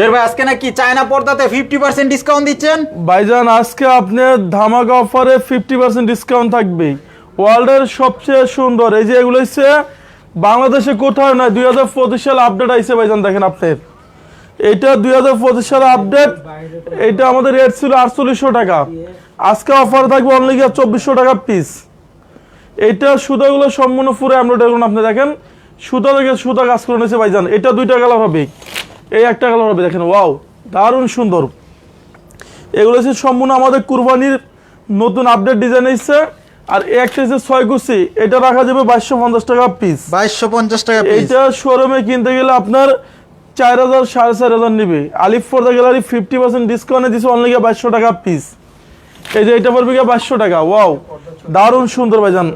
জয়ের ভাই, আজকে নাকি চায়না পর্দাতে ফিফটি পার্সেন্ট ডিসকাউন্ট দিচ্ছেন? ভাইজান, আজকে আপনার ধামাকা অফারে ফিফটি পার্সেন্ট ডিসকাউন্ট থাকবে ওয়ার্ল্ডের সবচেয়ে সুন্দর, এই যে এগুলো হচ্ছে বাংলাদেশে কোথাও হাজার পঁচিশ সালে আপডেট আইসে ভাইজান, দেখেন আপনার। এটা দুই হাজার পঁচিশ সালে আপডেট এটা আমাদের রেট ছিল আটচল্লিশশো টাকা। আজকে অফার থাকবে অনলি গিয়ে চব্বিশশো টাকা পিস এইটা সুতাগুলো সম্পূর্ণ পুরো এমব্রয়ডারি করুন আপনি দেখেন। সুতা থেকে সুতা কাজ করে নিয়েছে ভাইজান, এটা দুইটা কালার হবে। এই একটা কালার হবে দেখেন ওয়াও দারুণ সুন্দর। এগুলো হচ্ছে সম্পূর্ণ আমাদের কুরবানির নতুন আপডেট ডিজাইন এসছে আর একটা হচ্ছে ছয় কুচি এটা রাখা যাবে বাইশশো পঞ্চাশ টাকা পিস বাইশশো পঞ্চাশ টাকা এইটা শোরুমে কিনতে গেলে আপনার চার হাজার সাড়ে চার হাজার নিবে। আলিফ ফোর্দা গ্যালারি ফিফটি পার্সেন্ট ডিসকাউন্টে দিচ্ছে অনলি গিয়ে বাইশশো টাকা পিস এই যে এটা পড়বে গিয়ে বাইশশো টাকা ওয়াও দারুণ সুন্দর ভাইজান।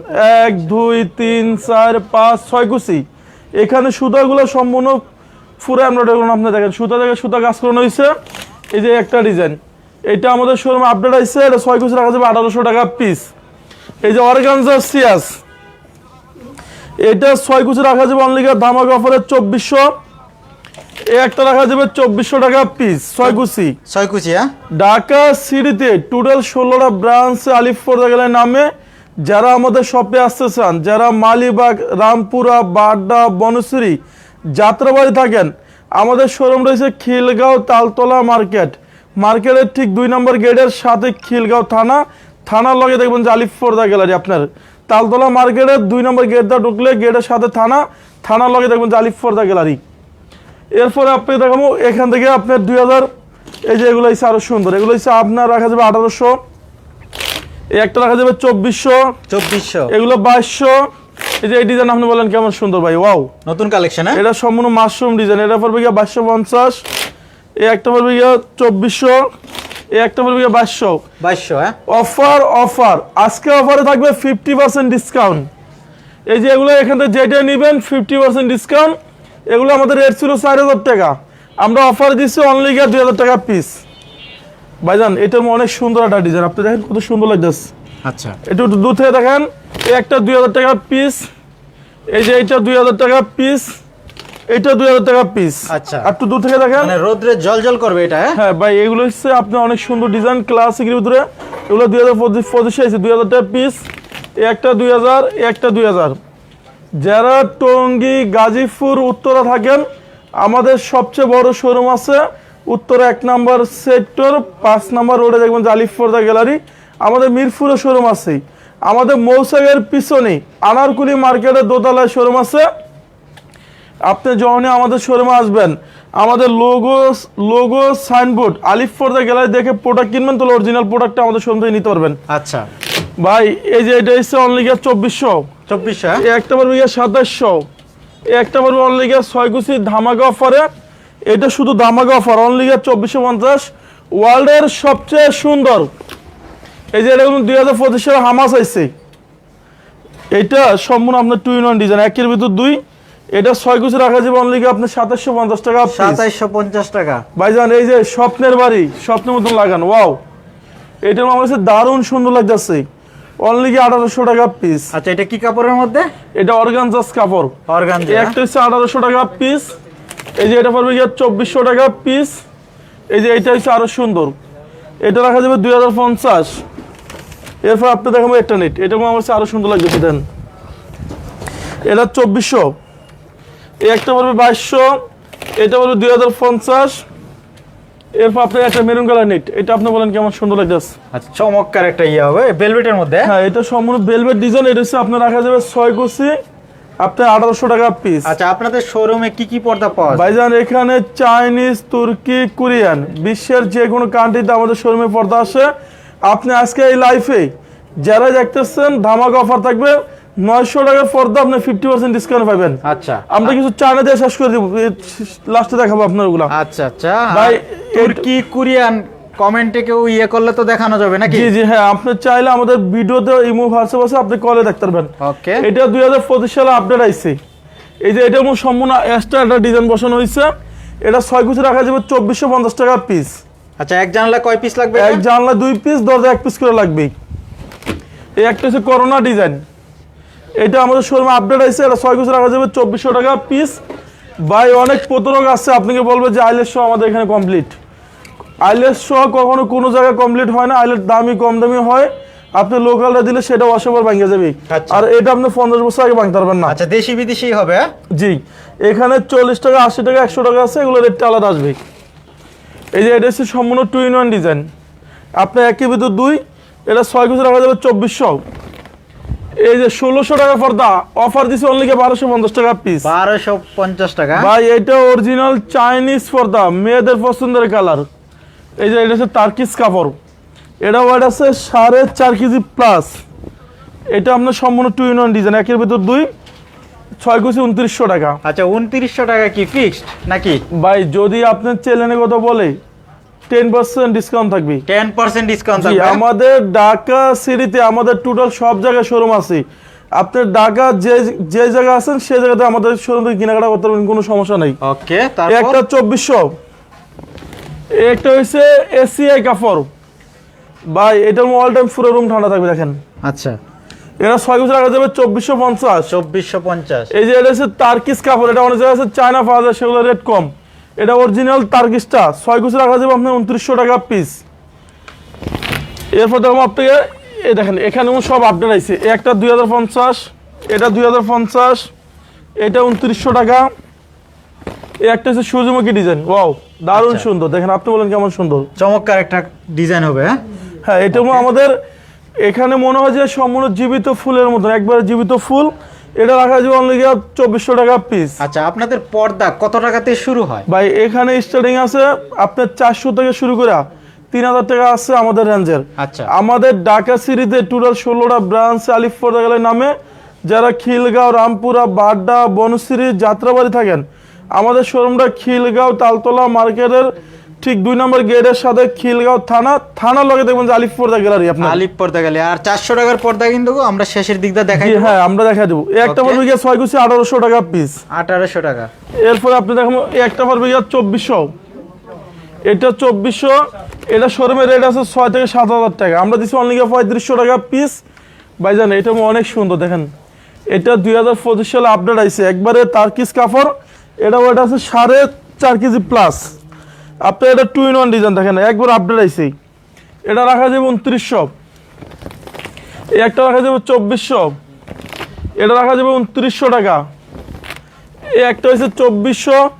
এক দুই তিন চার পাঁচ ছয় কুচি এখানে সুতাগুলো সম্পূর্ণ এমব্রয়ডারি করুন আপনি দেখেন সুতা থেকে সুতা কাজ করানো হয়েছে। এই যে একটা ডিজাইন এটা আমাদের শোরুমে আপডেট আসছে এটা ছয় কুচি রাখা যাবে আঠারোশো টাকা পিস এই যে অর্গানজার সিয়াস এটা ছয় কুচি রাখা যাবে অনলি ধামাক অফারে চব্বিশশো। এই একটা রাখা যাবে চব্বিশশো টাকা পিস ছয় কুচি। ছয় কুচি হ্যাঁ? ঢাকা সিটিতে টোটাল ষোলোটা ব্রাঞ্চ আলিফ গেলের নামে যারা আমাদের শপে আসতে চান যারা মালিবাগ রামপুরা বাড্ডা বনশ্রী যাত্রাবাড়ি থাকেন। আমাদের শোরুম রয়েছে খিলগাঁও তালতলা মার্কেট। মার্কেটের ঠিক দুই নম্বর গেটের সাথে খিলগাঁও থানা। থানার লগে দেখবেন যে আলিফ ফোর্দা গ্যালারি আপনার। তালতলা মার্কেটের দুই নম্বর গেট দা ঢুকলে গেটের সাথে থানা। থানার লগে দেখবেন যে আলিফ ফোর্দা গ্যালারি। এরপরে আপনি দেখাবো এখান থেকে আপনার দুই হাজার এই যে এগুলো হচ্ছে আরও সুন্দর। এগুলো হচ্ছে আপনার রাখা যাবে আঠারোশো। একটা রাখা যাবে চব্বিশশো। চব্বিশশো। এগুলো বাইশশো। এই যে এই ডিজাইন আপনি বলেন কেমন সুন্দর ভাই ওয়াও নতুন কালেকশন হ্যাঁ? এটা সম্পূর্ণ মাশরুম ডিজাইন এটা পড়বে গিয়ে বাইশশো পঞ্চাশ এই একটা পড়বে গিয়ে চব্বিশশো এই একটা পড়বে গিয়ে বাইশশো। বাইশশো হ্যাঁ? অফার অফার আজকে অফারে থাকবে ফিফটি পার্সেন্ট ডিসকাউন্ট এই যে এগুলো এখান থেকে যেটা নেবেন ফিফটি পার্সেন্ট ডিসকাউন্ট এগুলো আমাদের রেট ছিল চার হাজার টাকা। আমরা অফার দিচ্ছি অনলি গিয়ে দুই হাজার টাকা পিস ভাইজান এটার অনেক সুন্দর একটা ডিজাইন আপনি দেখেন কত সুন্দর লাগতেছে। আচ্ছা। একটু দূর থেকে দেখেন এই একটা দুই হাজার টাকা পিস এই যে এইটা দুই হাজার টাকা পিস এটা দুই হাজার টাকা পিস আচ্ছা। একটু দূর থেকে দেখেন। মানে রোদ্রে জল জল করবে এটা হ্যাঁ? হ্যাঁ ভাই এগুলো হচ্ছে আপনার অনেক সুন্দর ডিজাইন ক্লাসিকের ভিতরে। এগুলো দুই হাজার পঁচিশ আছে দুই হাজার টাকা পিস একটা দুই হাজার একটা দুই হাজার। যারা টঙ্গী গাজীপুর উত্তরা থাকেন আমাদের সবচেয়ে বড় শোরুম আছে উত্তরা এক নম্বর সেক্টর পাঁচ নম্বর রোডে দেখবেন যে আলিফর্দা গ্যালারি আমাদের মিরপুরে শোরুম আছে। আমাদের মৌসাগের পিছনে আনারকুলি মার্কেটের দোতলায় শোরুম আছে। আপনি যখনই আমাদের শোরুমে আসবেন আমাদের লোগো লোগো সাইনবোর্ড আলিফ ফোর্দা গ্যালারি দেখে প্রোডাক্ট কিনবেন তাহলে অরিজিনাল প্রোডাক্টটা আমাদের শোরুম থেকে নিতে পারবেন। আচ্ছা। ভাই এই যে এটা এসছে অনলি গিয়া চব্বিশশো। চব্বিশশো? একটা পারবে গিয়া সাতাশশো। একটা পারবে অনলি গিয়া ছয় কুচি ধামাকা অফারে এটা শুধু ধামাকা অফার অনলি গিয়া চব্বিশশো পঞ্চাশ। ওয়ার্ল্ডের সবচেয়ে সুন্দর এই যে এটা দুই হাজার পঁচিশ সালে হামাস আইছে। এটা সম্পূর্ণ আপনার টু ইন ওয়ান ডিজাইন একের ভিতর দুই। এটা ছয় কুচি রাখা যাবে অনলি আপনার সাতাশশো পঞ্চাশ টাকা। সাতাইশশো পঞ্চাশ টাকা। ভাইজান এই যে স্বপ্নের বাড়ি স্বপ্নের মতন লাগান ওয়াও এটার আমার কাছে দারুণ সুন্দর লাগতেছে। অনলি কি আঠারোশো টাকা পিস আচ্ছা এটা কি কাপড়ের মধ্যে? এটা অর্গানজাস কাপড়। অর্গান এই একটা হচ্ছে আঠারোশো টাকা পিস এই যে এটা পড়বে গিয়ে চব্বিশশো টাকা পিস এই যে এটা হচ্ছে আরও সুন্দর। এটা রাখা যাবে দুই হাজার পঞ্চাশ। এরপর আপনি দেখাবো একটা নেট এটা আমার কাছে আরও সুন্দর লাগছে দেন। এটা চব্বিশশো। একটা পড়বে বাইশশো এটা পড়বে দুই হাজার পঞ্চাশ। এরপর আপনার একটা মেরুন কালার নেট এটা আপনি বলেন কেমন সুন্দর লাগতেছে। আচ্ছা চমৎকার একটা ইয়ে হবে ভেলভেটের মধ্যে? হ্যাঁ এটা সম্পূর্ণ ভেলভেট ডিজাইন এটা হচ্ছে আপনার রাখা যাবে ছয় কুচি আপনার আঠারোশো টাকা পিস আচ্ছা আপনাদের শোরুমে কি কি পর্দা পাওয়া যায়? ভাইজান এখানে চাইনিজ তুর্কি কোরিয়ান বিশ্বের যে কোনো কান্ট্রিতে আমাদের শোরুমে পর্দা আসে। আপনি আজকে এই লাইফে যারা দেখতেছেন ধামাক অফার থাকবে নয়শো টাকার পর্দা আপনি ফিফটি পার্সেন্ট ডিসকাউন্ট পাবেন। আচ্ছা। আমরা কিছু চায়না দিয়ে শেষ করে দিব লাস্টে দেখাবো আপনার ওগুলা আচ্ছা আচ্ছা। ভাই, তুর্কি কোরিয়ান কমেন্টে কেউ ইয়ে করলে তো দেখানো যাবে নাকি? জি জি হ্যাঁ আপনি চাইলে আমাদের ভিডিওতে ইমো হোয়াটসঅ্যাপ আছে আপনি কলে দেখতে পারবেন। ওকে। এটা দুই হাজার পঁচিশ সালে আপডেট আইছে। এই যে এটা সম্পূর্ণ এক্সট্রা একটা ডিজাইন বসানো হয়েছে এটা ছয় কুচি রাখা যাবে চব্বিশশো পঞ্চাশ টাকা পিস আচ্ছা এক জানলা কয় পিস লাগবে এক জানলা দুই পিস দরজা এক পিস করে লাগবে এই একটা হচ্ছে করোনা ডিজাইন এটা আমাদের শোরুমে আপডেট আছে এটা ছয় কুচি রাখা যাবে চব্বিশশো টাকা পিস ভাই অনেক প্রতারক আছে আপনাকে বলবে যে আইলের শো আমাদের এখানে কমপ্লিট আইলের শো কখনো কোনো জায়গায় কমপ্লিট হয় না আইলের দামই কম দামি হয়। আপনি লোকালটা দিলে সেটা অসবার ভাঙে যাবে। আর এটা আপনি পঞ্চাশ বছর আগে ভাঙতে পারবেন না। আচ্ছা দেশি বিদেশি হবে হ্যাঁ? জি। এখানে চল্লিশ টাকা আশি টাকা একশো টাকা আছে এগুলো রেটটা আলাদা আসবে এই যে এটা হচ্ছে সম্পূর্ণ টু ইন ওয়ান ডিজাইন আপনার একই ভিতর দুই এটা ছয় কিছু রাখা যাবে চব্বিশশো। এই যে ষোলোশো টাকা পর্দা অফার দিছে অনলি বারোশো পঞ্চাশ টাকা পিস বারোশো পঞ্চাশ টাকা। ভাই এটা অরিজিনাল চাইনিজ পর্দা মেয়েদের পছন্দের কালার এই যে এটা হচ্ছে তার্কিস কাপড়। এটা ওয়েট আছে সাড়ে চার কেজি প্লাস এটা আপনার সম্পূর্ণ টু ইন ওয়ান ডিজাইন একের ভিতর দুই। ছয় কেজি উনত্রিশশো টাকা। আচ্ছা উনত্রিশশো টাকা কি ফিক্সড নাকি? ভাই যদি আপনার চ্যানেলের কথা বলে টেন পার্সেন্ট ডিসকাউন্ট থাকবে। টেন পার্সেন্ট ডিসকাউন্ট থাকবে আমাদের ঢাকা সিটিতে আমাদের টোটাল সব জায়গায় শোরুম আছে। আপনার ঢাকা যে যে জায়গায় আছেন সেই জায়গাতে আমাদের শোরুম থেকে কেনাকাটা করতে পারবেন কোনো সমস্যা নেই। ওকে একটা চব্বিশশো। একটা হচ্ছে এসিআই কাপড়। ভাই এটার অল টাইম পুরো রুম ঠান্ডা থাকবে দেখেন। আচ্ছা। এটা ছয় বছর রাখা যাবে চব্বিশশো পঞ্চাশ। চব্বিশশো পঞ্চাশ। এই যে এটা হচ্ছে তার্কিস কাপড় এটা অনেক জায়গায় আছে চায়না পাওয়া যায় সেগুলো রেট কম। এটা অরিজিনাল তার্কিসটা ছয় কুচি রাখা যাবে আপনার উনত্রিশশো টাকা পিস এরপর দেখো আপনাকে এই দেখেন এখানে সব আপডেট আছে একটা দুই হাজার পঞ্চাশ এটা দুই হাজার পঞ্চাশ এটা উনত্রিশশো টাকা। এই একটা হচ্ছে সূর্যমুখী ডিজাইন ওয়াও দারুণ আচ্ছা। সুন্দর। দেখেন আপনি বলেন কেমন সুন্দর। চমৎকার একটা ডিজাইন হবে হ্যাঁ? হ্যাঁ এটা আমাদের এখানে মনে হয় যে সম্পূর্ণ জীবিত ফুলের মতন একবারে জীবিত ফুল। এটা রাখা যাবে অনলি চব্বিশশো টাকা পিস আচ্ছা আপনাদের পর্দা কত টাকাতে শুরু হয়? ভাই এখানে স্টার্টিং আছে আপনার চারশো থেকে শুরু করে তিন হাজার টাকা আছে আমাদের রেঞ্জের আচ্ছা। আমাদের ঢাকা সিটিতে টোটাল ষোলোটা ব্রাঞ্চ আলিফ পর্দাগালের নামে যারা খিলগাঁও রামপুরা বাড্ডা বনশ্রী যাত্রাবাড়ি থাকেন আমাদের শোরুমটা খিলগাঁও তালতলা মার্কেটের ঠিক দুই নম্বর গেটের সাথে খিলগাঁও থানা থানার লগে দেখবেন যে আলিফ পর্দা গ্যালারি আপনার। আলিপ পর্দা গেলে আর চারশো টাকার পর্দা কিন্তু আমরা শেষের দিকটা দেখাই হ্যাঁ আমরা দেখা দেবো। একটা. পড়বে গিয়ে ছয় কুচি আঠারোশো টাকা পিস আঠারোশো টাকা। এরপরে আপনি দেখুন একটা পড়বে গিয়ে চব্বিশশো। এটা চব্বিশশো এটা শোরুমের রেট আছে ছয় থেকে সাত হাজার টাকা। আমরা দিচ্ছি অনলি পঁয়ত্রিশশো টাকা পিস ভাইজান এটা অনেক সুন্দর দেখেন। এটা দুই হাজার পঁচিশ সালে আপডেট আইছে। একবারে তার্কিস কাপড় এটা ওটা আছে সাড়ে চার কেজি প্লাস আপনি এটা টু ইন ওয়ান ডিজাইন দেখেন একবার আপডেট আইসি এটা রাখা যাবে উনত্রিশশো। এই একটা রাখা যাবে চব্বিশশো। এটা রাখা যাবে উনত্রিশশো টাকা। এই একটা হচ্ছে চব্বিশশো।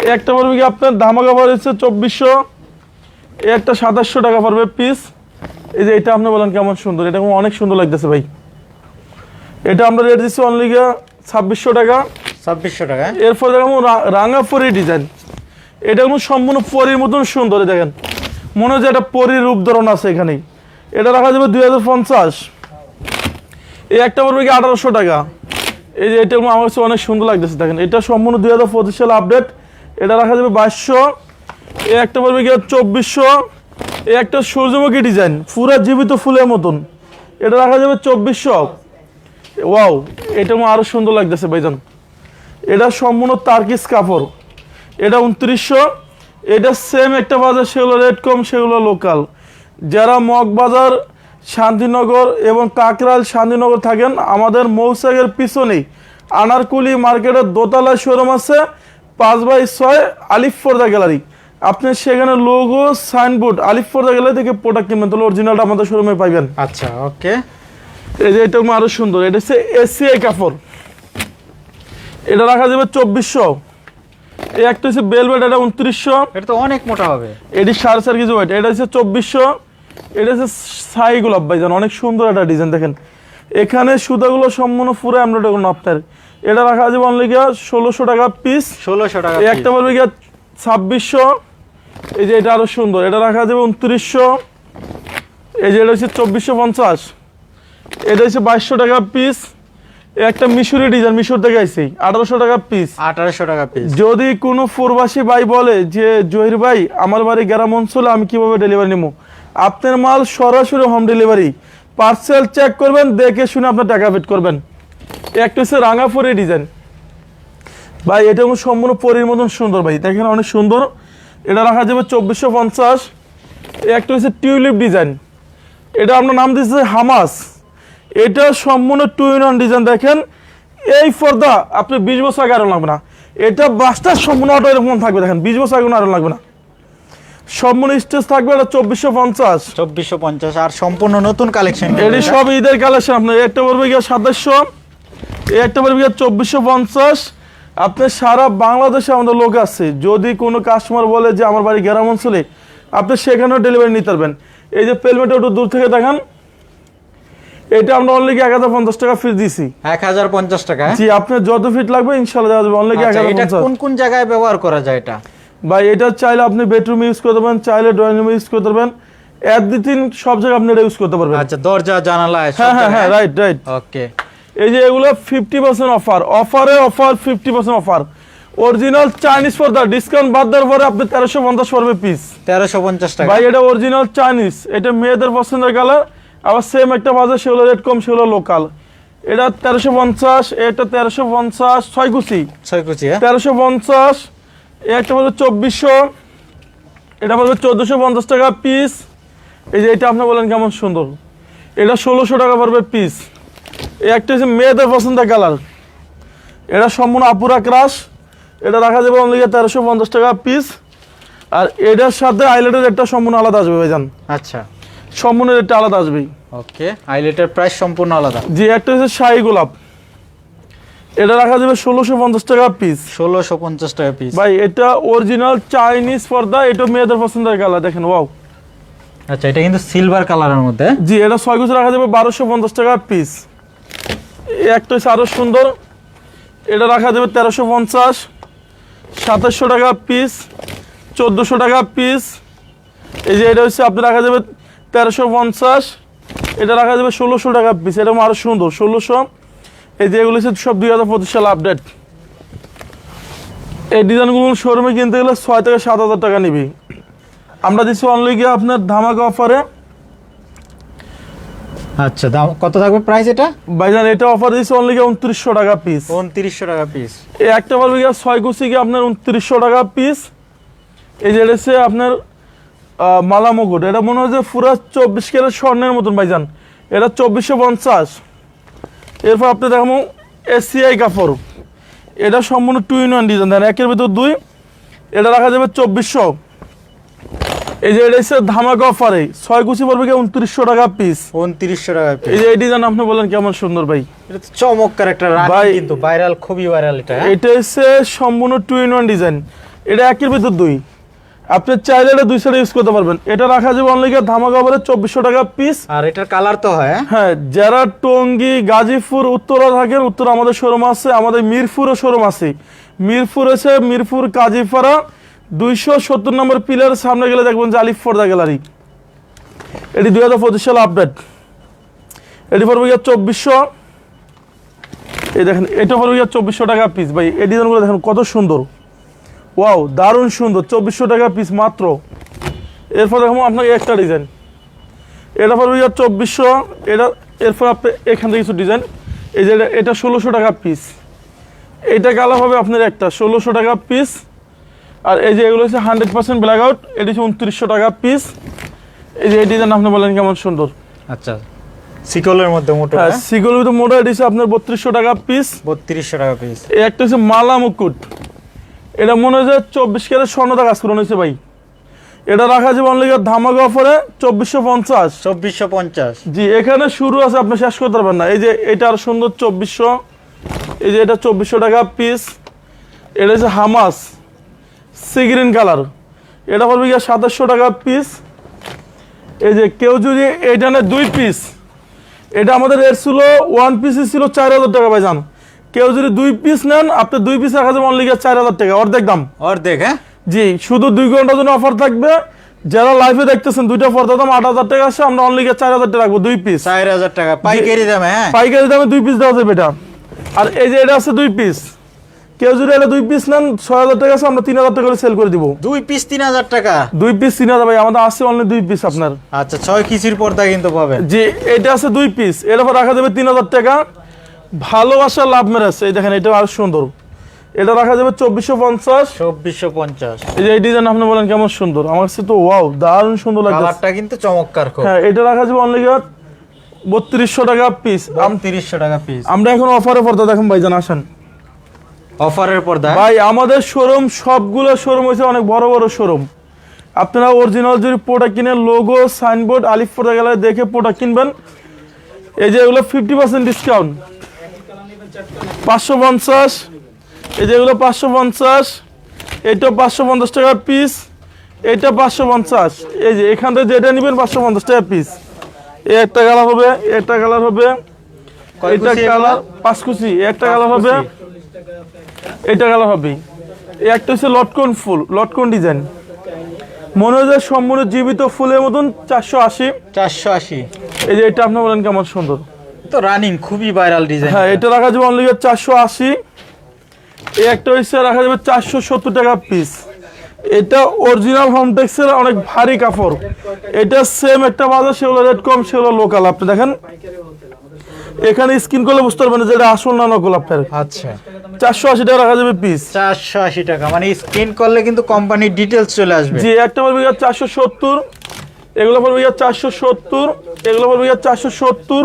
এই একটা পড়বে কি আপনার ধামাকা হচ্ছে চব্বিশশো। এই একটা সাতাশশো টাকা পড়বে পিস এই যে এটা আপনি বলেন কেমন সুন্দর এটা অনেক সুন্দর লাগতেছে ভাই। এটা আমরা রেট দিচ্ছি অনলি ছাব্বিশশো টাকা। ছাব্বিশশো টাকা? এরপর দেখুন রা- রাঙা পরি ডিজাইন এটা কোনো সম্পূর্ণ পরির মতন সুন্দর দেখেন। মনে হচ্ছে একটা পরীর রূপ ধরন আছে এখানেই। এটা রাখা যাবে দুই হাজার পঞ্চাশ। এই একটা পড়বে কি আঠারোশো টাকা। এই যে এটা আমার কাছে অনেক সুন্দর লাগতেছে, দেখেন। এটা সম্পূর্ণ দুই হাজার পঁচিশ সালে আপডেট এটা রাখা যাবে বাইশশো। এই একটা পড়বে কি চব্বিশশো। এই একটা সূর্যমুখী ডিজাইন পুরা জীবিত ফুলের মতন। এটা রাখা যাবে চব্বিশশো। ওয়াও এটা আমার আরও সুন্দর লাগতেছে, ভাইজান। এটা সম্পূর্ণ তার্কিস কাপড়। এটা উনত্রিশশো। এটা সেম একটা বাজার সেগুলো রেট কম সেগুলো লোকাল যারা মগবাজার শান্তিনগর এবং কাকরাল শান্তিনগর থাকেন আমাদের মৌসাগের পিছনেই আনারকুলি মার্কেটের দোতলা শোরুম আছে পাঁচ বাই ছয় আলিফ ফোর্দা গ্যালারি। আপনি সেখানে লোগো সাইনবোর্ড আলিফ ফোর্দা গ্যালারি থেকে প্রোডাক্ট কিনবেন তাহলে অরিজিনালটা আমাদের শোরুমে পাইবেন। আচ্ছা ওকে। এই যে এটা আরও সুন্দর এটা হচ্ছে এসিআই কাপড় এটা রাখা যাবে চব্বিশশো। এই একটা হচ্ছে বেলভেট এটা উনত্রিশশো। এটা তো অনেক মোটা হবে। এটি সাড়ে চার কেজি ওয়েট এটা হচ্ছে চব্বিশশো। এটা হচ্ছে সাই গোলাপ ভাইজান অনেক সুন্দর একটা ডিজাইন দেখেন। এখানে সুতাগুলো সম্পূর্ণ পুরো কোনো আপনার। এটা রাখা যাবে অনলি গিয়া ষোলোশো টাকা পিস ষোলোশো টাকা একটা বলবে গিয়া ছাব্বিশশো। এই যে এটা আরও সুন্দর। এটা রাখা যাবে উনত্রিশশো। এই যে এটা হচ্ছে চব্বিশশো পঞ্চাশ। এটা হচ্ছে বাইশশো টাকা পিস একটা মিশরি ডিজাইন মিশর থেকে আইসি আঠারোশো টাকা পিস আঠারোশো টাকা পিস যদি কোনো প্রবাসী ভাই বলে যে জহির ভাই আমার বাড়ি গ্রাম অঞ্চলে আমি কীভাবে ডেলিভারি নেব আপনার মাল সরাসরি হোম ডেলিভারি পার্সেল চেক করবেন দেখে শুনে আপনার টাকা পেড করবেন। একটা হচ্ছে রাঙাপুরি ডিজাইন ভাই এটা সম্পূর্ণ পরির মতন সুন্দর ভাই। দেখেন অনেক সুন্দর। এটা রাখা যাবে চব্বিশশো পঞ্চাশ। একটা হচ্ছে টিউলিপ ডিজাইন এটা আপনার নাম দিচ্ছে হামাস। এটা সম্পূর্ণ টু ইন ওয়ান ডিজাইন দেখেন। এই পর্দা আপনি বিশ বছর আগে আরও লাগবে না। এটা বাসটা সম্পূর্ণ অটো এরকম থাকবে দেখেন। বিশ বছর আগে আরও লাগবে না। সম্পূর্ণ স্টেজ থাকবে এটা চব্বিশশো পঞ্চাশ। চব্বিশশো পঞ্চাশ আর সম্পূর্ণ নতুন কালেকশন এটি সব ঈদের কালেকশন আপনার। একটা পড়বে গিয়ে সাতাশশো। এই একটা পড়বে গিয়ে চব্বিশশো পঞ্চাশ। আপনি সারা বাংলাদেশে আমাদের লোক আছে। যদি কোনো কাস্টমার বলে যে আমার বাড়ি গ্রাম অঞ্চলে আপনি সেখানেও ডেলিভারি নিতে পারবেন। এই যে পেলমেটটা একটু দূর থেকে দেখান এটা আমরা অনলি এক হাজার পঞ্চাশ টাকা ফিস দিছি। এক হাজার পঞ্চাশ টাকা হ্যাঁ? জি আপনার যত ফিট লাগবে ইনশাল্লাহ দেওয়া যাবে। অনলি এক আচ্ছা, হাজার কোন কোন জায়গায় ব্যবহার করা যায় এটা? বা এটা চাইলে আপনি বেডরুমে ইউজ করতে পারবেন চাইলে ড্রয়িং রুমে ইউজ করতে পারবেন সব জায়গায় আপনি এটা ইউজ করতে পারবেন। আচ্ছা দরজা জানালা হ্যাঁ হ্যাঁ হ্যাঁ রাইট রাইট ওকে এই যে এগুলো ফিফটি পার্সেন্ট অফার অফারে offer fifty percent offer original Chinese পর্দা ডিসকাউন্ট বাদ দেওয়ার পরে আপনি তেরোশো পঞ্চাশ পড়বে পিস তেরোশো পঞ্চাশ টাকা। ভাই এটা অরিজিনাল চাইনিজ এটা মেয়েদের পছন্দের কালার আবার সেম একটা বাজার সেগুলো রেট কম সেগুলো লোকাল এটা তেরোশো পঞ্চাশ এটা তেরোশো পঞ্চাশ ছয় কুচি। ছয় কুচি হ্যাঁ? তেরোশো পঞ্চাশ একটা পড়বে চব্বিশশো এটা পড়বে চোদ্দোশো পঞ্চাশ টাকা পিস এই যে এটা আপনি বলেন কেমন সুন্দর। এটা ষোলোশো টাকা পড়বে পিস এই একটা হচ্ছে মেয়েদের পছন্দের কালার এটা সম্পূর্ণ আপুরা ক্রাশ এটা রাখা যাবে অনলি তেরোশো পঞ্চাশ টাকা পিস আর এটার সাথে আইলেটের রেটটা সম্পূর্ণ আলাদা আসবে ভাইজান। আচ্ছা। সম্পূর্ণ রেটটা আলাদা আসবেই। ওকে হাইলাইটের প্রাইস সম্পূর্ণ আলাদা। যে একটা হচ্ছে শাহি গোলাপ। এটা রাখা যাবে ষোলোশো পঞ্চাশ টাকা পিস ষোলোশো পঞ্চাশ টাকা পিস ভাই এটা অরিজিনাল চাইনিজ পর্দা এটা মেয়েদের পছন্দের কালার দেখেন ওয়াও আচ্ছা এটা কিন্তু সিলভার কালারের মধ্যে। জি এটা ছয় গুছ রাখা যাবে বারোশো পঞ্চাশ টাকা পিস একটা হচ্ছে আরও সুন্দর। এটা রাখা যাবে তেরোশো পঞ্চাশ। সাতাশশো টাকা পিস চোদ্দোশো টাকা পিস এই যে এটা হচ্ছে আপনি রাখা যাবে তেরোশো পঞ্চাশ এটা রাখা যাবে ষোলোশো টাকা পিস এটা আরও সুন্দর ষোলোশো। এই যে এগুলো হচ্ছে সব দুই হাজার পঁচিশ সাল আপডেট এই ডিজাইনগুলো শোরুমে কিনতে গেলে ছয় থেকে সাত হাজার টাকা নিবি। আমরা দিচ্ছি অনলি গিয়ে আপনার ধামাকা অফারে আচ্ছা দাম কত থাকবে প্রাইস এটা? ভাইজান এটা অফার দিচ্ছে অনলি গিয়ে উনত্রিশশো টাকা পিস উনত্রিশশো টাকা পিস এই একটা পারবে গিয়ে ছয় কুচি গিয়ে আপনার উনত্রিশশো টাকা পিস এই যে আপনার মালা মুকুট এটা মনে হয় যে পুরো চব্বিশ ক্যারেট স্বর্ণের মতন ভাইজান। এটা চব্বিশশো পঞ্চাশ। এরপর আপনি দেখাবো এসিআই কাপড়। এটা সম্পূর্ণ two in one design then একের ভিতর দুই। এটা রাখা যাবে চব্বিশশো। এই যে এটা হচ্ছে ধামাকা অফারে। ছয় কুচি পড়বে গিয়ে উনত্রিশশো টাকা পিস উনত্রিশশো টাকা এই যে এই ডিজাইন আপনি বলেন কেমন সুন্দর ভাই। এটা চমৎকার একটা ভাই- কিন্তু ভাইরাল খুবই ভাইরাল এটা হ্যাঁ? এটা হচ্ছে সম্পূর্ণ টু ইন ওয়ান ডিজাইন এটা একের ভিতর দুই। আপনি চাইলে এটা দুই সাইডে ইউজ করতে পারবেন। এটা রাখা যাবে অনলি ধামাকা অফারে চব্বিশশো টাকা পিস আর এটার কালার তো হয় হ্যাঁ? হ্যাঁ যারা টঙ্গী গাজীপুর উত্তরা থাকেন উত্তর আমাদের শোরুম আছে আমাদের মিরপুরও শোরুম আছে। মিরপুর আছে মিরপুর কাজীপাড়া দুইশো সত্তর নম্বর পিলার সামনে গেলে দেখবেন যে আলিফ ফর্দা গ্যালারি এটি দুই হাজার পঁচিশ সাল আপডেট এটি পড়বে গিয়ে চব্বিশশো। এই দেখেন এটা পড়বে গিয়ে চব্বিশশো টাকা পিস ভাই এই ডিজাইনগুলো দেখেন কত সুন্দর। ওয়াও দারুণ সুন্দর চব্বিশশো টাকা পিস মাত্র। এরপর দেখো আপনাকে একটা ডিজাইন এটা গিয়ে চব্বিশশো এটা এরপর আপনি এখান থেকে কিছু ডিজাইন এই যে এটা- এটা ষোলোশো টাকা পিস এটা কালার হবে আপনার একটা ষোলোশো টাকা পিস আর এই যে এগুলো হচ্ছে হান্ড্রেড পার্সেন্ট ব্ল্যাক আউট এটি হচ্ছে উনত্রিশশো টাকা পিস এই যে এই ডিজাইন আপনি বলেন কেমন সুন্দর। আচ্ছা সিকলের মধ্যে মোটা হ্যাঁ সিগুলো তো মোটা এটি হচ্ছে আপনার বত্রিশশো টাকা পিস বত্রিশশো টাকা পিস এই একটা হচ্ছে মালা মুকুট। এটা মনে হয় যে চব্বিশ ক্যারেট স্বর্ণতা কাজ করানো হয়েছে ভাই। এটা রাখা যাবে অনলি ধামাকা অফারে চব্বিশশো পঞ্চাশ। চব্বিশশো পঞ্চাশ। জি এখানে শুরু আছে আপনি শেষ করতে পারবেন না। এই যে এটা আর সুন্দর চব্বিশশো এই যে এটা চব্বিশশো টাকা পিস এটা হচ্ছে হামাস সি গ্রিন কালার এটা পড়বে গিয়ে সাতাশশো টাকা পিস এই যে কেউ যদি এইটা নেয় দুই পিস এটা আমাদের রেট ছিল ওয়ান পিসই ছিল চার হাজার টাকা ভাই যান কেউ যদি দুই পিস নেন আপনি দুই পিস রাখা যাবে অনলি চার হাজার টাকা। অর্ধেক দাম। অর্ধেক হ্যাঁ? জি শুধু দুই ঘণ্টার জন্য অফার থাকবে। যারা লাইভে দেখতেছেন দুইটা পর্দা দাম আট হাজার টাকা আসে আমরা অনলি চার হাজার টাকা রাখব দুই পিস চার হাজার টাকা। পাইকারি দামে হ্যাঁ? পাইকারি দামে দুই পিস দেওয়া যাবে এটা। আর এই যে এটা আছে দুই পিস কেউ যদি এটা দুই পিস নেন ছয় হাজার টাকা আছে আমরা তিন হাজার টাকা করে সেল করে দিব। দুই পিস তিন হাজার টাকা? দুই পিস তিন হাজার ভাই আমাদের আছে অনলি দুই পিস আপনার। আচ্ছা ছয় কিসির পর্দা কিন্তু পাবেন। যে এটা আছে দুই পিস এর উপর রাখা যাবে তিন হাজার টাকা। ভালোবাসা লাভ মেরেছে। এই দেখেন এটা আর সুন্দর। এটা রাখা যাবে চব্বিশশো পঞ্চাশ। চব্বিশশো পঞ্চাশ। এই যে এই ডিজাইন আপনি বলেন কেমন সুন্দর। আমার কাছে তো ওয়াও দারুণ সুন্দর লাগছে। কালারটা কিন্তু চমৎকার হ্যাঁ এটা রাখা যাবে অনলি বত্রিশশো টাকা পিস তিরিশশো টাকা পিস আমরা এখন অফারে পড়তে দেখুন ভাইজান আসেন। অফারের পর্দা? ভাই আমাদের শোরুম সবগুলো শোরুম হয়েছে অনেক বড় বড় শোরুম আপনারা অরিজিনাল যদি প্রোডাক্ট কিনে লোগো সাইনবোর্ড আলিফ পর্দা গেলে দেখে প্রোডাক্ট কিনবেন এই যে এগুলো ফিফটি পার্সেন্ট ডিসকাউন্ট পাঁচশো পঞ্চাশ। এই যে এগুলো পাঁচশো পঞ্চাশ। এইটা পাঁচশো পঞ্চাশ টাকা পিস এইটা পাঁচশো পঞ্চাশ। এই যে এখান থেকে যেটা নেবেন পাঁচশো পঞ্চাশ টাকা পিস এই একটা কালার হবে একটা কালার হবে। এটা কালার পাঁচ কুচি। একটা কালার হবে। এটা কালার হবে। এই একটা হচ্ছে লটকন ফুল লটকন ডিজাইন মনে হয় সম্পূর্ণ জীবিত ফুলের মতন চারশো আশি। চারশো আশি। এই যে এটা আপনি বলেন কেমন সুন্দর। তো রানিং খুবই ভাইরাল ডিজাইন হ্যাঁ এটা। রাখা যাবে অনলি চারশো আশি। এই একটা হচ্ছে রাখা যাবে চারশো সত্তর টাকা পিস এটা অরিজিনাল হোমটেক্সের অনেক ভারী কাপড়। এটা সেম একটা বাজার সেগুলো রেট কম সেগুলো লোকাল আপনি দেখেন এখানে স্কিন করলে বুঝতে পারবেন যে এটা আসল না নকল আপনার। আচ্ছা। চারশো আশি টাকা রাখা যাবে পিস চারশো আশি টাকা মানে স্ক্রিন করলে কিন্তু কোম্পানির ডিটেলস চলে আসবে। জি একটা পড়বে গিয়ে চারশো সত্তর এগুলো পড়বে গিয়ে চারশো সত্তর এগুলো পড়বে গিয়ে চারশো সত্তর।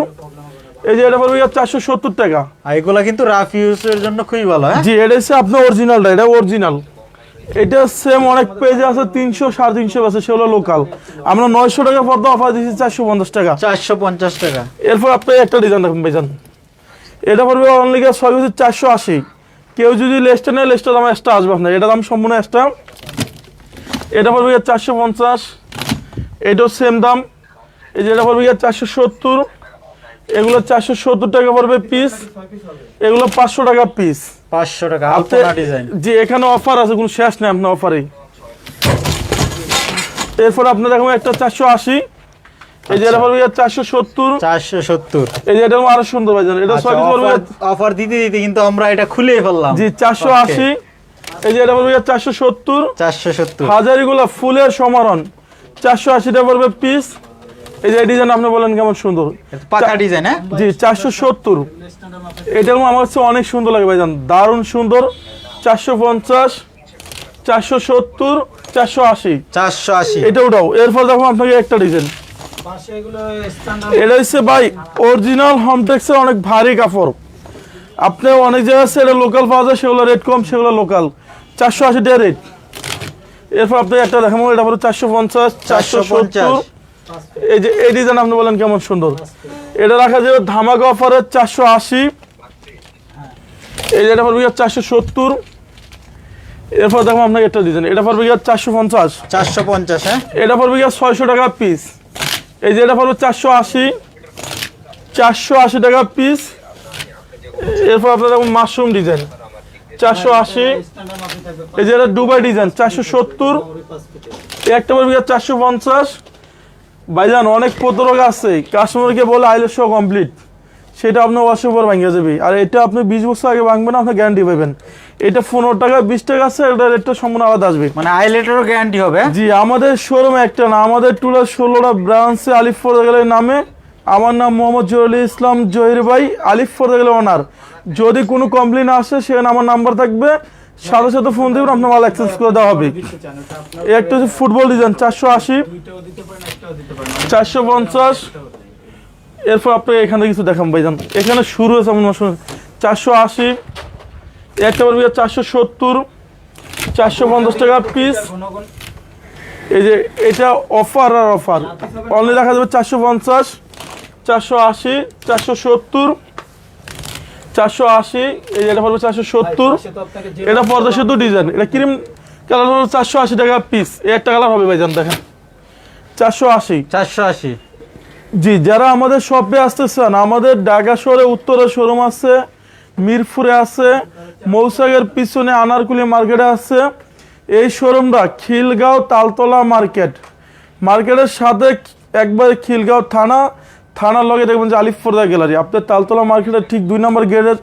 এই যে এটা পড়বে গিয়ে চারশো সত্তর টাকা। আর এগুলো কিন্তু রাফ ইউজের জন্য খুবই ভালো হ্যাঁ? জি এটা হচ্ছে আপনার অরিজিনালটা এটা অরিজিনাল এটা সেম অনেক পেজে আছে তিনশো সাড়ে তিনশো আছে সেগুলো লোকাল আমরা নয়শো টাকা পর্দা অফার দিচ্ছি চারশো পঞ্চাশ টাকা। চারশো পঞ্চাশ টাকা। এরপর আপনি একটা ডিজাইন দেখুন বেজান এটা পড়বে অনলি ছয় কেজি চারশো আশি। কেউ যদি লেসটা নেয় লেসটা দাম এক্সট্রা আসবে আপনার। এটা দাম সম্পূর্ণ এক্সট্রা এটা পড়বে চারশো পঞ্চাশ। এটাও সেম দাম। এই যে এটা পড়বে চারশো সত্তর। এগুলো চারশো সত্তর টাকা পড়বে পিস এগুলো পাঁচশো টাকা পিস পাঁচশো টাকা ডিজাইন যে এখানে অফার আছে কোনো শেষ নেই আপনার অফারে এরপর আপনার দেখুন একটা চারশো আশি। এই যে এটা পড়বে চারশো সত্তর। চারশো সত্তর। এই যে এটা আরও সুন্দর ভাইজান এটা ছয় পিস পড়বে অফার দিতে দিতে কিন্তু আমরা এটা খুলে ফেললাম। জি চারশো আশি। এই যে এটা পড়বে চারশো সত্তর। চারশো সত্তর। হাজারিগুলো ফুলের সমারণ। চারশো আশিটা পড়বে পিস এই যে ডিজাইন আপনি বলেন কেমন সুন্দর। পাকা ডিজাইন হ্যাঁ? জি চারশো সত্তর। এটার আমার হচ্ছে অনেক সুন্দর লাগে ভাইজান দারুণ সুন্দর। চারশো পঞ্চাশ চারশো সত্তর চারশো আশি। চারশো আশি। এটা ওটাও এরপর দেখো আপনাকে একটা ডিজাইন এটা হচ্ছে ভাই অরিজিনাল হোমটেক্সের অনেক ভারী কাপড়। আপনি অনেক জায়গায় আছে এটা লোকাল পাওয়া যায় সেগুলো রেট কম সেগুলো লোকাল চারশো আশি টাকা রেট এরপর আপনি একটা দেখাবো এটা পরে চারশো পঞ্চাশ চারশো সত্তর 450 এই যে এই ডিজাইন আপনি বলেন কেমন সুন্দর। এটা রাখা যাবে ধামাকা অফারের চারশো আশি। এই যে এটা পড়বে চারশো সত্তর। এরপর দেখো আপনাকে একটা ডিজাইন এটা পড়বে চারশো পঞ্চাশ। চারশো পঞ্চাশ হ্যাঁ? এটা পড়বে গিয়ে ছয়শো টাকা পিস এই যে এটা পড়বে চারশো আশি। চারশো আশি টাকা পিস এরপর আপনার দেখুন মাশরুম ডিজাইন চারশো আশি। এই যে এটা দুবাই ডিজাইন চারশো সত্তর। একটা পড়বে গিয়ে চারশো পঞ্চাশ। ভাইজান অনেক প্রতারক আছে। কাস্টমারকে বলে আইলে শো কমপ্লিট সেটা আপনার ওয়াশের উপর ভাঙিয়ে যাবে। আর এটা আপনি বিশ বছর আগে ভাঙবেন আপনার গ্যারান্টি পাবেন। এটা পনেরো টাকা বিশ টাকা আছে এটা রেটটা সম্পূর্ণ আলাদা আসবে। মানে আইলেটেরও গ্যারান্টি হবে? জি আমাদের শোরুম একটা না আমাদের টুলার ষোলোটা ব্রাঞ্চে আলিফ ফোরদাগেলের নামে। আমার নাম মোহাম্মদ জহুরুল ইসলাম জহির ভাই আলিফ ফোরদাগেলের ওনার যদি কোনো কমপ্লেন আসে সেখানে আমার নাম্বার থাকবে। সাথে সাথে ফোন দেবেন, আপনার মাল অ্যাক্সেস করে দেওয়া হবে। একটা হচ্ছে ফুটবল ডিজাইন চারশো আশি। চারশো পঞ্চাশ। এরপর আপনাকে এখানে কিছু দেখাম ভাইজান। এখানে শুরু হয়েছে আমার শুনুন চারশো আশি। একটা পড়বে চারশো সত্তর। চারশো পঞ্চাশ টাকা পিস এই যে, এটা অফার আর অফার অনলি দেখা যাবে চারশো পঞ্চাশ, চারশো আশি, চারশো সত্তর। চারশো আশি এটা পড়বে চারশো সত্তর এটা পর্দা শুধু ডিজাইন এটা ক্রিম কালার হলো চারশো আশি টাকা পিস এই একটা কালার হবে ভাইজান দেখেন। চারশো আশি। চারশো আশি। জি যারা আমাদের শপে আসতে চান আমাদের ঢাকা শহরে উত্তরে শোরুম আছে মিরপুরে আছে মৌসাগের পিছনে আনারকুলি মার্কেটে আছে এই শোরুমটা খিলগাঁও তালতলা মার্কেট মার্কেটের সাথে একবার খিলগাঁও থানা থানার লগে দেখবেন যে আলিফপর্দা গ্যালারি। আপনার তালতলা মার্কেটের ঠিক দুই নম্বর গেটের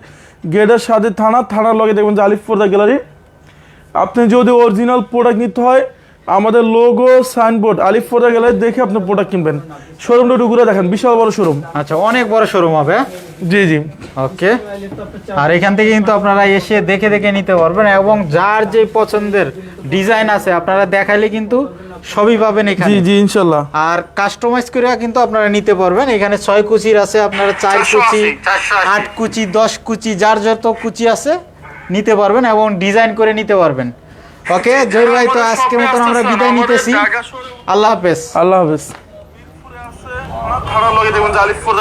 গেটের সাথে থানা থানার লগে দেখবেন যে আলিফপর্দা গ্যালারি। আপনি যদি অরিজিনাল প্রোডাক্ট নিতে হয় আমাদের লোগো সাইনবোর্ড আলিফপোর্দা গেলে দেখে আপনি প্রোডাক্ট কিনবেন। শোরুমটা একটু ঘুরে দেখেন বিশাল বড় শোরুম আচ্ছা অনেক বড় শোরুম হবে জি জি। ওকে আর এখান থেকে কিন্তু আপনারা এসে দেখে দেখে নিতে পারবেন এবং যার যে পছন্দের ডিজাইন আছে আপনারা দেখাইলে কিন্তু সবই পাবেন এখানে। জি জি ইনশাআল্লাহ আর কাস্টমাইজ করে কিন্তু আপনারা নিতে পারবেন। এখানে ছয় কুচির আছে আপনারা চার কুচি আট কুচি দশ কুচি যার যত কুচি আছে নিতে পারবেন এবং ডিজাইন করে নিতে পারবেন। ওকে জহির ভাই তো আজকে মতন আমরা বিদায় নিতেছি। আল্লাহ হাফেজ। আল্লাহ হাফেজ।